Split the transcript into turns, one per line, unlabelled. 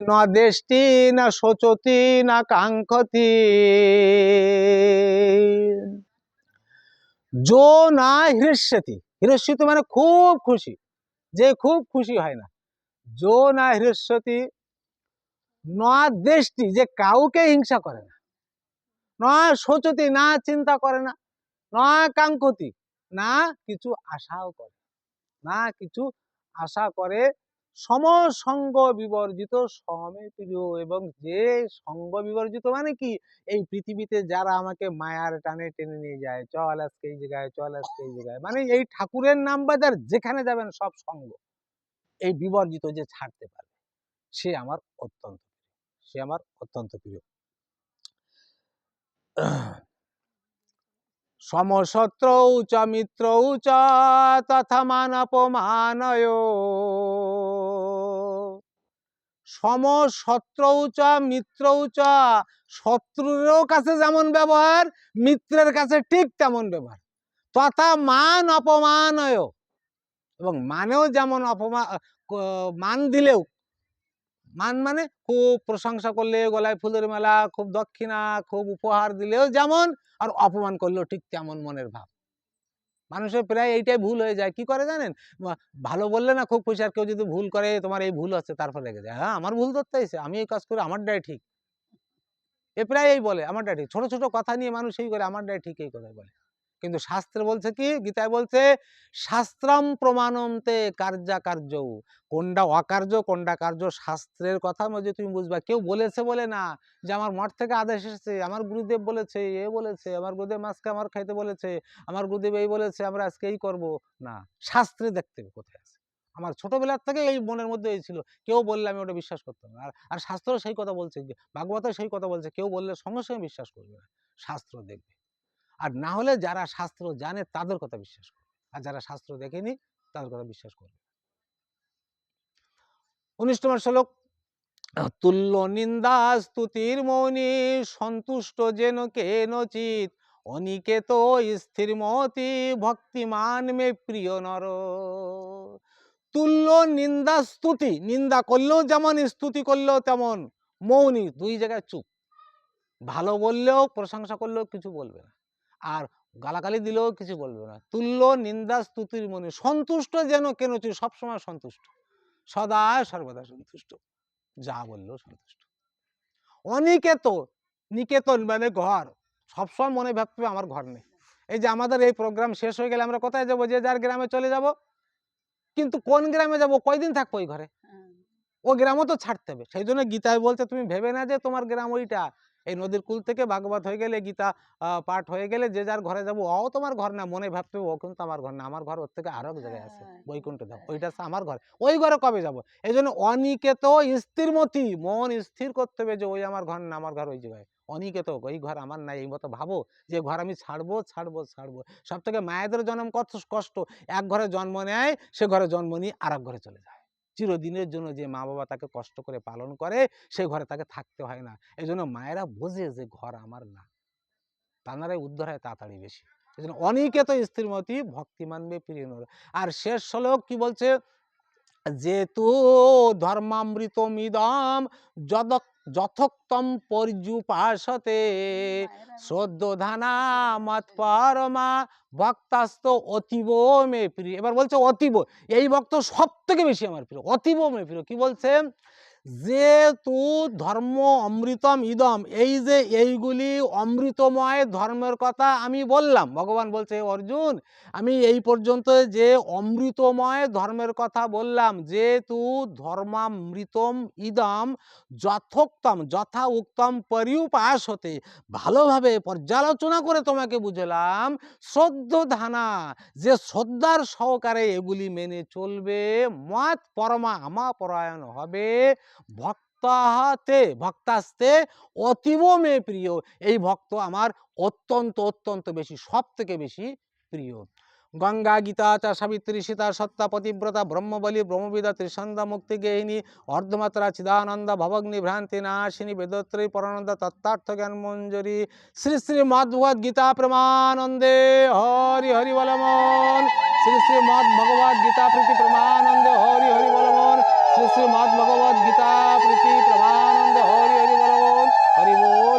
ন দেশটি না শোচতি না কাঙ্ক্ষতি যো না হৃষ্যতি হৃষ্যতি মানে খুব খুশি যে খুব খুশি হয় না যো না হৃষ্যতি ন দেশটি যে কাউকে হিংসা করে না নয় শোচতি না চিন্তা করে না নয় কাঙ্ক্ষতি না কিছু আশাও করে না কিছু আশা করে সমসঙ্গ বিবর্জিত সমে এবং যে সঙ্গ বিবর্জিত মানে কি এই পৃথিবীতে যারা আমাকে মায়ার টানে টেনে নিয়ে যায়, চল আজকে এই জায়গায়, চল আজকে এই জায়গায় মানে এই ঠাকুরের নাম বাজার যেখানে যাবেন সব সঙ্গ, এই বিবর্জিত যে ছাড়তে পারে সে আমার অত্যন্ত। সে আমার অত্যন্ত প্রিয় সমশত্রৌ চ মিত্রৌ চ তথা মানপমানয়। সমশত্রৌ চ মিত্রৌ চ, শত্রুরও কাছে যেমন ব্যবহার, মিত্রের কাছে ঠিক তেমন ব্যবহার। তথা মান অপমানয় এবং মানেও যেমন অপমান মান দিলেও মান মানে খুব প্রশংসা করলে গলায় ফুলের মেলা, খুব দক্ষিণা, খুব উপহার দিলেও যেমন আর অপমান করলেও ঠিক তেমন মনের ভাব। মানুষের প্রায় এইটাই ভুল হয়ে যায়। কি করে জানেন? ভালো বললে না খুব খুশি, আর কেউ যদি ভুল করে তোমার এই ভুল হচ্ছে, তারপর রেগে যায়। হ্যাঁ আমার ভুল ধরতে হয়েছে আমি এই কাজ করি আমারটাই ঠিক। এ প্রায় এই বলে আমারটাই ঠিক। ছোট ছোট কথা নিয়ে মানুষ এই করে আমারটাই ঠিক এই কথাই বলে। কিন্তু শাস্ত্রে বলছে কি? গীতায় বলছে, শাস্ত্রম প্রমাণন্তে কার্যাকার্য কোনটা অকার্য, কোনটা কার্য? শাস্ত্রের কথা মধ্যে তুমি বুঝবা। কেউ বলেছে বলে না যে, আমার মঠ থেকে আদেশ এসেছে, আমার গুরুদেব বলেছে, এ বলেছে, আমার গুরুদেব মাছকে আমার খাইতে বলেছে, আমার গুরুদেব এই বলেছে, আমরা আজকে এই করব। না, শাস্ত্রে দেখতে কোথায় আছে। আমার ছোটবেলার থেকে এই মনের মধ্যে ছিল। কেউ বললে আমি ওটা বিশ্বাস করতাম আর আর শাস্ত্র সেই কথা বলছে ভাগবত সেই কথা বলছে, কেউ বললে সঙ্গে সঙ্গে বিশ্বাস করবে না। শাস্ত্র দেখবে। আর না হলে যারা শাস্ত্র জানে তাদের কথা বিশ্বাস করবে। আর যারা শাস্ত্র দেখেনি তাদের কথা বিশ্বাস করবে। উনিশ নম্বর শ্লোক, তুল্য নিন্দা স্তুতির মৌনি সন্তুষ্ট যেন কেনচিত অনিকেত স্থিরমতি ভক্তিমান মে প্রিয় নর। তুল্য নিন্দা স্তুতি নিন্দা করলেও যেমন, স্তুতি করলেও তেমন, মৌনি দুই জায়গায় চুপ। ভালো বললেও, প্রশংসা করলেও কিছু বলবে না। আর গালাগালি দিলেও কিছু বলবে না। তুল্য নিন্দা স্তুতির মনে, সন্তুষ্ট যেন কেন তুই? সবসময় সন্তুষ্ট। সদা সর্বদা সন্তুষ্ট। যা বললেও সন্তুষ্ট। অনিকেত, নিকেতন মানে ঘর। সবসময় মনে ভাববে আমার ঘর নেই। এই যে আমাদের এই প্রোগ্রাম শেষ হয়ে গেলে আমরা কোথায় যাব? যে যার গ্রামে চলে যাব। কিন্তু কোন গ্রামে যাব? কয়দিন থাকব ওই ঘরে? ও গ্রামও তো ছাড়তে হবে। সেই জন্য গীতায় বলছে তুমি ভেবে না যে তোমার গ্রাম ওইটা। এই নদীর কুল থেকে ভাগবত হয়ে গেলে গীতা পাঠ হয়ে গেলে যে যার ঘরে যাব ও তোমার ঘর না। মনে ভাবতে হবে, ও কিন্তু আমার ঘর না। আমার ঘর ওর থেকে আরও এক জায়গায় আছে।
হ্যাঁ,
বৈকুণ্ঠ ধাম
হ্যাঁ।
ওইটা আমার ঘর। ওই ঘরে কবে যাব? এই জন্য অনিকেত স্থিরমতি মন স্থির করতে হবে যে ওই আমার ঘর না আমার ঘর ওই জায়গায়। অনিকেত ওই ঘর আমার নাই এই মতো ভাবো যে ঘর আমি ছাড়বো ছাড়বো ছাড়বো। সব থেকে মায়েদের জন্ম কত কষ্ট। এক ঘরে জন্ম নেয় সে ঘরে জন্ম নিয়ে আর ঘরে চলে যায়। চিরদিনের জন্য যে মা বাবা তাকে কষ্ট করে পালন করে, সে ঘরে তাকে থাকতে হয় না। এই জন্য মায়েরা বোঝে যে ঘর আমার না। তানারাই উদ্ধার হয় তাড়াতাড়ি বেশি। এই জন্য তো স্থিরমতি ভক্তি মানবে প্রিয়। আর শেষ শ্লোক কি বলছে? যেতু ধর্মামৃত মিদম যথোক্তম পর্যুপাসতে শ্রদ্ধানা মত পরমা ভক্তাস্ত অতীব মে প্রিয়। এবার বলছে অতীব এই ভক্ত সব থেকে বেশি আমার প্রিয় অতীব মে প্রিয়। কি বলছে? যে তু ধর্ম অমৃতম ইদম, এই যে এইগুলি অমৃতময় ধর্মের কথা আমি বললাম, ভগবান বলছে অর্জুন, আমি এই পর্যন্ত যে অমৃতময় ধর্মের কথা বললাম যে তু ধর্মামৃতম ইদম যথোক্তম যথা উত্তম পরিউপাস হতে ভালোভাবে পর্যালোচনা করে তোমাকে বুঝলাম শ্রদ্ধ ধানা যে শ্রদ্ধার সহকারে এগুলি মেনে চলবে, মত পরমা আমা পরায়ণ হবে ভক্তাহাতে ভক্তাস্তে অতীব মে প্রিয়। এই ভক্ত আমার অত্যন্ত অত্যন্ত বেশি সব থেকে বেশি প্রিয়। গঙ্গা গীতা চা সাবিত্রী সীতা সত্তা, পতিব্রতা, ব্রহ্মবলী, ব্রহ্মবিদা ত্রিসন্ধা মুক্তি গেহিনী, অর্ধমাত্রা, চিদানন্দ, ভবগ্নি, ভ্রান্তি, নাশিনী বেদত্রী পরানন্দ, তত্ত্বার্থ জ্ঞান মঞ্জুরি শ্রী শ্রী মদ্ভগবদ গীতা প্রমানন্দে। হরি হরি বলমন শ্রী শ্রী মদ ভগবদ গীতা প্রীতি প্রমানন্দে। হরি হরি বলমন श्री श्री महात्मगवद्गीता प्रति प्रमानंद हरि हरि बोल हरि बोल